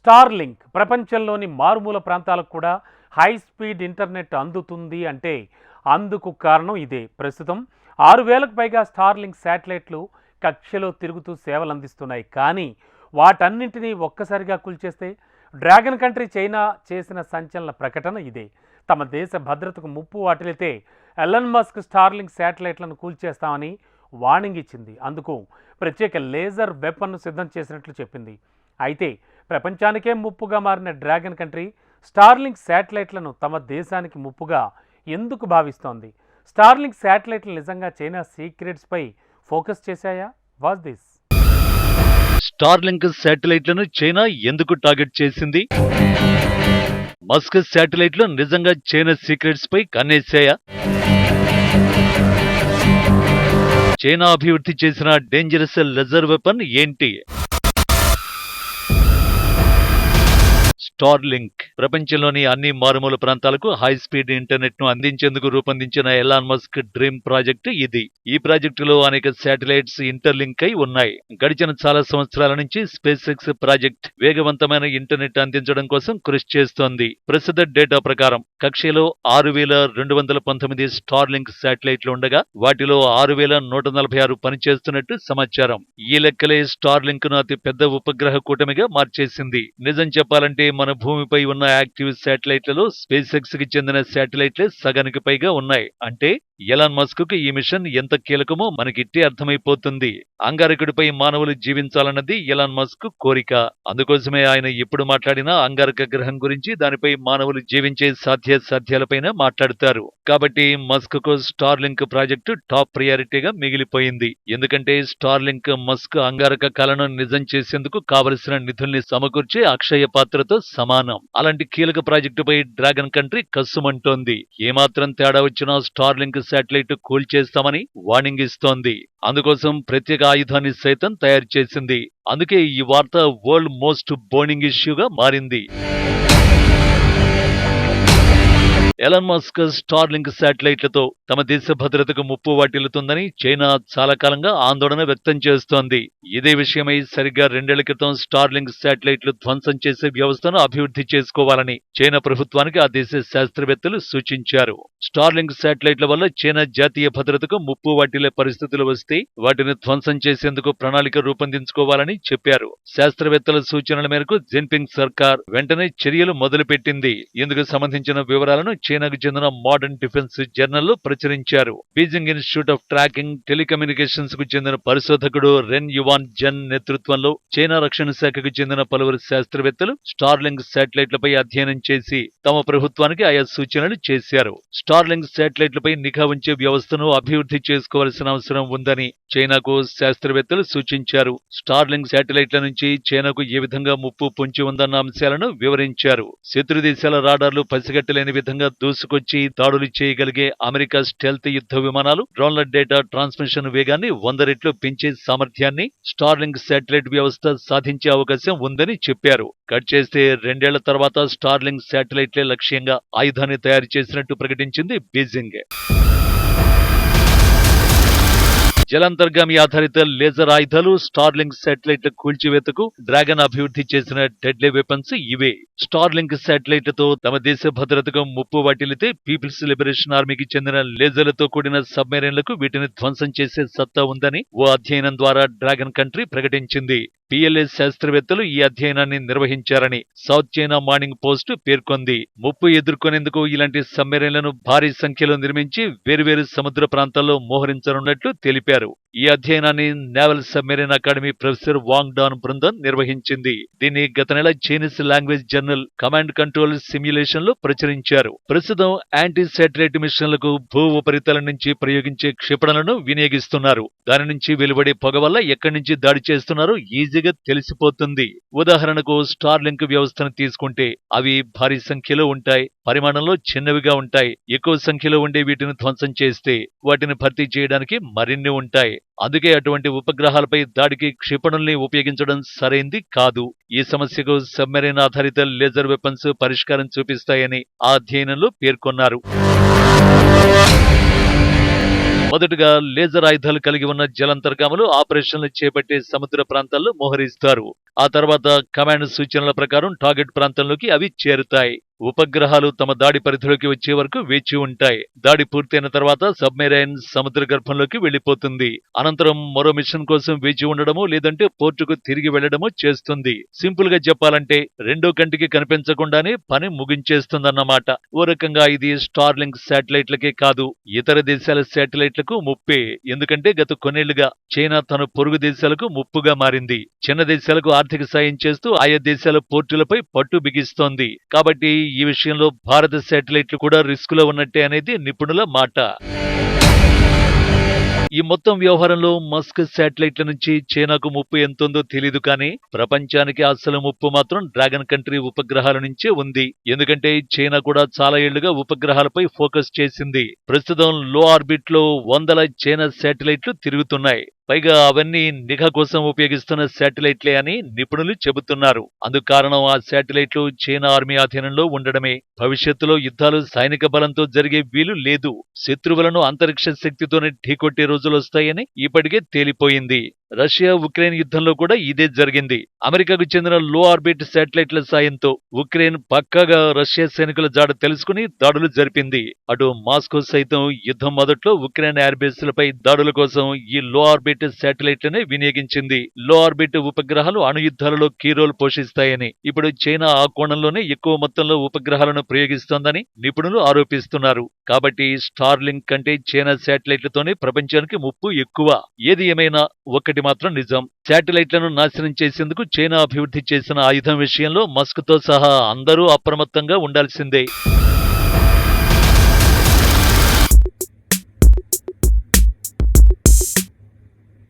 Starlink ప్రపంచంలోని మారుమూల ప్రాంతాలకు కూడా హై స్పీడ్ ఇంటర్నెట్ అందుతుంది అంటే అందుకు కారణం ఇదే. ప్రస్తుతం ఆరు వేలకు పైగా స్టార్లింక్ శాటిలైట్లు కక్షలో తిరుగుతూ సేవలు అందిస్తున్నాయి కానీ వాటన్నింటినీ ఒక్కసారిగా కూల్చేస్తే డ్రాగన్ కంట్రీ చైనా చేసిన సంచలన ప్రకటన ఇదే. తమ దేశ భద్రతకు ముప్పు వాటిల్లితే ఎలన్ మస్క్ స్టార్లింగ్ శాటిలైట్లను కూల్చేస్తామని వార్నింగ్ ఇచ్చింది. అందుకు ప్రత్యేక లేజర్ వెపన్ను సిద్ధం చేసినట్లు చెప్పింది. అయితే ప్రపంచానికే ముప్పుగా మారిన డ్రాగన్ కంట్రీ స్టార్లింక్ శాటిలైట్లను తమ దేశానికి ముప్పుగా ఎందుకు భావిస్తోంది? స్టార్లింక్ శాటిలైట్లు నిజంగా చైనా సీక్రెట్స్పై ఫోకస్ చేశాయా? Was this. స్టార్లింక్ శాటిలైట్లను చైనా ఎందుకు టార్గెట్ చేసింది? మస్క్ శాటిలైట్లు నిజంగా చైనా సీక్రెట్స్ పై కన్నేశాయా? చైనా అభివృద్ధి చేసిన డేంజరస్ లెజర్ వెపన్ ఏంటి? స్టార్లింక్ ప్రపంచంలోని అన్ని మారుమూల ప్రాంతాలకు హై స్పీడ్ ఇంటర్నెట్ను అందించేందుకు రూపొందించిన ఎలాన్ మస్క్ డ్రీమ్ ప్రాజెక్టు ఇది. ఈ ప్రాజెక్టులో అనేక శాటిలైట్స్ ఇంటర్లింక్ అయి ఉన్నాయి. గడిచిన చాలా సంవత్సరాల నుంచి స్పేస్ ఎక్స్ ప్రాజెక్ట్ వేగవంతమైన ఇంటర్నెట్ అందించడం కోసం కృషి చేస్తోంది. ప్రస్తుత డేటా ప్రకారం కక్షలో ఆరు వేల రెండు వందల పంతొమ్మిది స్టార్లింక్ శాటిలైట్లు ఉండగా వాటిలో ఆరు వేల నూట నలభై ఆరు పనిచేస్తున్నట్టు సమాచారం. ఈ లెక్కలే స్టార్లింక్ను అతి పెద్ద ఉపగ్రహ కూటమిగా మార్చేసింది. నిజం చెప్పాలంటే మన భూమిపై ఉన్న యాక్టివ్ శాటిలైట్లలో స్పేస్ ఎక్స్కి చెందిన శాటిలైట్లే సగానికి పైగా ఉన్నాయి. అంటే ఎలాన్ మస్క్కు ఈ మిషన్ ఎంత కీలకమో మనకిట్టే అర్థమైపోతుంది. అంగారకుడిపై మానవులు జీవించాలన్నది ఎలాన్ మస్క్ కోరిక. అందుకోసమే ఆయన ఎప్పుడు మాట్లాడినా అంగారక గ్రహం గురించి దానిపై మానవులు జీవించే సాధ్య సాధ్యాలపైన మాట్లాడతారు. కాబట్టి మస్క్కు స్టార్ లింక్ ప్రాజెక్టు టాప్ ప్రయారిటీగా మిగిలిపోయింది. ఎందుకంటే స్టార్ లింక్ మస్క్ అంగారక కళను నిజం చేసేందుకు కావలసిన నిధుల్ని సమకూర్చే అక్షయ పాత్రతో సమానం. అలాంటి కీలక ప్రాజెక్టుపై డ్రాగన్ కంట్రీ కస్సుమంటోంది ఏమాత్రం తేడా వచ్చినా స్టార్ లింక్ శాటిలైట్ కూల్చేస్తామని వార్నింగ్ ఇస్తోంది. అందుకోసం ప్రత్యేక ఆయుధాన్ని సైతం తయారు చేసింది. అందుకే ఈ వార్త వరల్డ్ మోస్ట్ బోర్నింగ్ ఇష్యూగా మారింది. ఎలన్ మస్క్ స్టార్లింక్ శాటిలైట్లతో తమ దేశ భద్రతకు ముప్పు వాటిల్లుతుందని చైనా చాలా కాలంగా ఆందోళన వ్యక్తం చేస్తోంది. ఇదే విషయమై సరిగ్గా రెండేళ్ళ క్రితం స్టార్లింక్ శాటిలైట్లు ధ్వంసం చేసే వ్యవస్థను అభివృద్ధి చేసుకోవాలని చైనా ప్రభుత్వానికి ఆ దేశ శాస్త్రవేత్తలు సూచించారు. స్టార్లింక్ శాటిలైట్ల వల్ల చైనా జాతీయ భద్రతకు ముప్పు వాటిల్లే పరిస్థితులు వస్తే వాటిని ధ్వంసం చేసేందుకు ప్రణాళిక రూపొందించుకోవాలని చెప్పారు. శాస్త్రవేత్తల సూచనల మేరకు జిన్పింగ్ సర్కార్ వెంటనే చర్యలు మొదలుపెట్టింది. ఇందుకు సంబంధించిన వివరాలను చైనాకు చెందిన మోడర్న్ డిఫెన్స్ జర్నల్ ప్రచురించారు. బీజింగ్ ఇన్స్టిట్యూట్ ఆఫ్ ట్రాకింగ్ టెలికమ్యూనికేషన్స్కు చెందిన పరిశోధకుడు రెన్ యువాన్ జన్ నేతృత్వంలో చైనా రక్షణ శాఖకు చెందిన పలువురు శాస్త్రవేత్తలు స్టార్లింగ్ శాటిలైట్లపై అధ్యయనం చేసి తమ ప్రభుత్వానికి ఆయా సూచనలు చేశారు. స్టార్లింగ్ శాటిలైట్లపై నిఘా ఉంచే వ్యవస్థను అభివృద్ధి చేసుకోవాల్సిన అవసరం ఉందని చైనాకు శాస్త్రవేత్తలు సూచించారు. స్టార్లింగ్ శాటిలైట్ల నుంచి చైనాకు ఏ విధంగా ముప్పు పొంచి ఉందన్న అంశాలను వివరించారు. శత్రు దేశాల రాడార్లు పసిగట్టలేని విధంగా దూసుకొచ్చి దాడులు చేయగలిగే అమెరికా స్టెల్త్ యుద్ధ విమానాలు డ్రోన్ల డేటా ట్రాన్స్మిషన్ వేగాన్ని వంద రెట్లు పెంచే సామర్థ్యాన్ని స్టార్లింక్ శాటిలైట్ వ్యవస్థ సాధించే అవకాశం ఉందని చెప్పారు. కట్ చేస్తే రెండేళ్ళ తర్వాత స్టార్లింక్ శాటిలైట్లే లక్ష్యంగా ఆయుధాన్ని తయారు చేసినట్టు ప్రకటించింది బీజింగ్. జలంతర్గామి ఆధారిత లేజర్ ఆయుధాలు స్టార్లింగ్ శాటిలైట్ కూల్చివేతకు డ్రాగన్ అభివృద్ధి చేసిన డెడ్లీ వెపన్స్ ఇవే. స్టార్లింగ్ శాటిలైట్లతో తమ దేశ భద్రతకు ముప్పు వాటిల్లితే పీపుల్స్ లిబరేషన్ ఆర్మీకి చెందిన లేజర్లతో కూడిన సబ్మెరైన్లకు వీటిని ధ్వంసం చేసే సత్తా ఉందని ఓ అధ్యయనం ద్వారా డ్రాగన్ కంట్రీ ప్రకటించింది. పిఎల్ఎస్ శాస్త్రవేత్తలు ఈ అధ్యయనాన్ని నిర్వహించారని సౌత్ చైనా మార్నింగ్ పోస్ట్ పేర్కొంది. ముప్పు ఎదుర్కొనేందుకు ఇలాంటి సమ్మెరైన్లను భారీ సంఖ్యలో నిర్మించి వేర్వేరు సముద్ర ప్రాంతాల్లో మోహరించనున్నట్లు తెలిపారు. ఈ అధ్యయనాన్ని naval submarine academy professor Wang Dan బృందం నిర్వహించింది. దీన్ని గత నెల Chinese language journal command control సిమ్యులేషన్లో ప్రచురించారు. ప్రస్తుతం యాంటీ శాటిలైట్ మిషన్లకు భూ ఉపరితలం నుంచి ప్రయోగించే క్షిపణలను వినియోగిస్తున్నారు. దాని నుంచి వెలువడే పొగ వల్ల ఎక్కడి నుంచి దాడి చేస్తున్నారో ఈజీగా తెలిసిపోతుంది. ఉదాహరణకు స్టార్ లింక్ వ్యవస్థను తీసుకుంటే అవి భారీ సంఖ్యలో ఉంటాయి పరిమాణంలో చిన్నవిగా ఉంటాయి. ఎక్కువ సంఖ్యలో ఉండే వీటిని ధ్వంసం చేస్తే వాటిని భర్తీ చేయడానికి మరిన్ని ఉంటాయి. అందుకే అటువంటి ఉపగ్రహాలపై దాడికి క్షిపణుల్ని ఉపయోగించడం సరైంది కాదు. ఈ సమస్యకు సబ్మెరైన్ ఆధారిత లేజర్ వెపన్స్ పరిష్కారం చూపిస్తాయని ఆ అధ్యయనంలో పేర్కొన్నారు. మొదటగా లేజర్ ఆయుధాలు కలిగి ఉన్న జలంతర్గాములు ఆపరేషన్లు చేపట్టే సముద్ర ప్రాంతాల్లో మోహరిస్తారు. ఆ తర్వాత కమాండ్ సూచనల ప్రకారం టార్గెట్ ప్రాంతంలోకి అవి చేరుతాయి. ఉపగ్రహాలు తమ దాడి పరిధిలోకి వచ్చే వరకు వేచి ఉంటాయి. దాడి పూర్తయిన తర్వాత సబ్మెరైన్ సముద్ర గర్భంలోకి వెళ్ళిపోతుంది అనంతరం మరో మిషన్ కోసం వేచి ఉండడమో లేదంటే పోర్టుకు తిరిగి వెళ్ళడమో చేస్తుంది. సింపుల్గా చెప్పాలంటే రెండో కంటికి కనిపించకుండానే పని ముగించేస్తుందన్నమాట. ఓ రకంగా ఇది స్టార్లింక్ శాటిలైట్లకే కాదు ఇతర దేశాల శాటిలైట్లకు ముప్పే. ఎందుకంటే గత కొన్నేళ్ళుగా చైనా తన పొరుగు దేశాలకు ముప్పుగా మారింది. చిన్న దేశాలకు ఆర్థిక సాయం చేస్తూ ఆయా దేశాల పోర్టులపై పట్టు బిగిస్తోంది. కాబట్టి ఈ విషయంలో భారత శాటిలైట్లు కూడా రిస్కులో ఉన్నట్టే అనేది నిపుణుల మాట. ఈ మొత్తం వ్యవహారంలో మస్క్ శాటిలైట్ల నుంచి చైనాకు ముప్పు ఎంతుందో తెలియదు కానీ ప్రపంచానికి అసలు ముప్పు మాత్రం డ్రాగన్ కంట్రీ ఉపగ్రహాల నుంచే ఉంది. ఎందుకంటే చైనా కూడా చాలా ఏళ్ళుగా ఉపగ్రహాలపై ఫోకస్ చేసింది. ప్రస్తుతం లో ఆర్బిట్లో వందల చైనా శాటిలైట్లు తిరుగుతున్నాయి. పైగా అవన్నీ నిఘా కోసం ఉపయోగిస్తున్న శాటిలైట్లే అని నిపుణులు చెబుతున్నారు. అందుకు కారణం ఆ శాటిలైట్లు చైనా ఆర్మీ అధీనంలో ఉండడమే. భవిష్యత్తులో యుద్ధాలు సైనిక బలంతో జరిగే వీలు లేదు. శత్రువులను అంతరిక్ష శక్తితోనే ఢీకొట్టే రోజులు వస్తాయని ఇప్పటికే తేలిపోయింది. రష్యా ఉక్రెయిన్ యుద్ధంలో కూడా ఇదే జరిగింది. అమెరికాకు చెందిన లో ఆర్బిట్ శాటిలైట్ల సాయంతో ఉక్రెయిన్ పక్కాగా రష్యా సైనికుల జాడ తెలుసుకుని దాడులు జరిపింది. అటు మాస్కో సైతం యుద్ధం మొదట్లో ఉక్రెయిన్ ఎయిర్బేస్లపై దాడుల కోసం ఈ లో ఆర్బిట్ శాటిలైట్లనే వినియోగించింది. లో ఆర్బిట్ ఉపగ్రహాలు అణు యుద్ధాలలో కీ రోల్ పోషిస్తాయని ఇప్పుడు చైనా ఆ కోణంలోనే ఎక్కువ మొత్తంలో ఉపగ్రహాలను ప్రయోగిస్తోందని నిపుణులు ఆరోపిస్తున్నారు. కాబట్టి స్టార్లింక్ కంటే చైనా శాటిలైట్లతోనే ప్రపంచానికి ముప్పు ఎక్కువ. ఏది ఏమైనా ఒకటి ఒకటి మాత్రం నిజం. శాటిలైట్లను నాశనం చేసేందుకు చైనా అభివృద్ధి చేసిన ఆయుధం విషయంలో మస్క్తో సహా అందరూ అప్రమత్తంగా ఉండాల్సిందే.